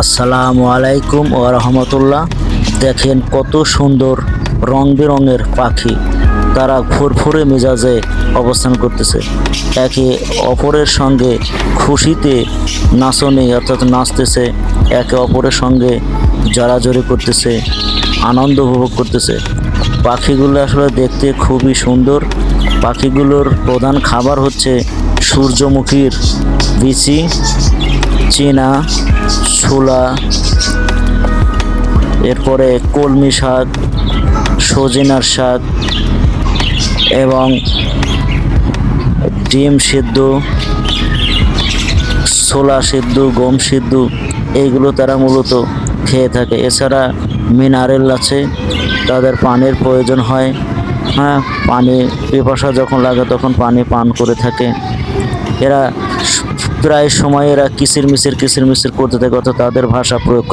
আসসালামু আলাইকুম ও রহমতুল্লাহ। দেখেন কত সুন্দর রং বেরঙের পাখি। তারা ফুরফুরে মেজাজে অবস্থান করতেছে। একে অপরের সঙ্গে খুশিতে নাচনে অর্থাৎ নাচতেছে। একে অপরের সঙ্গে জড়াজড়ি করতেছে, আনন্দ উপভোগ করতেছে। পাখিগুলো আসলে দেখতে খুবই সুন্দর। পাখিগুলোর প্রধান খাবার হচ্ছে সূর্যমুখীর বিচি, চীনা ছোলা, এরপরে কলমি শাক, সজিনার শাক এবং ডিম সিদ্ধ, ছোলা সিদ্ধ, গম সিদ্ধ এইগুলো তারা মূলত খেয়ে থাকে। এছাড়া মিনারেল আছে, তাদের পানির প্রয়োজন হয়। হ্যাঁ পানি, পিপাসা যখন লাগে তখন পানি পান করে থাকে। এরা প্রায় সময় এরা কিসির মিসির করতে থাকে অর্থাৎ তাদের ভাষা প্রয়োগ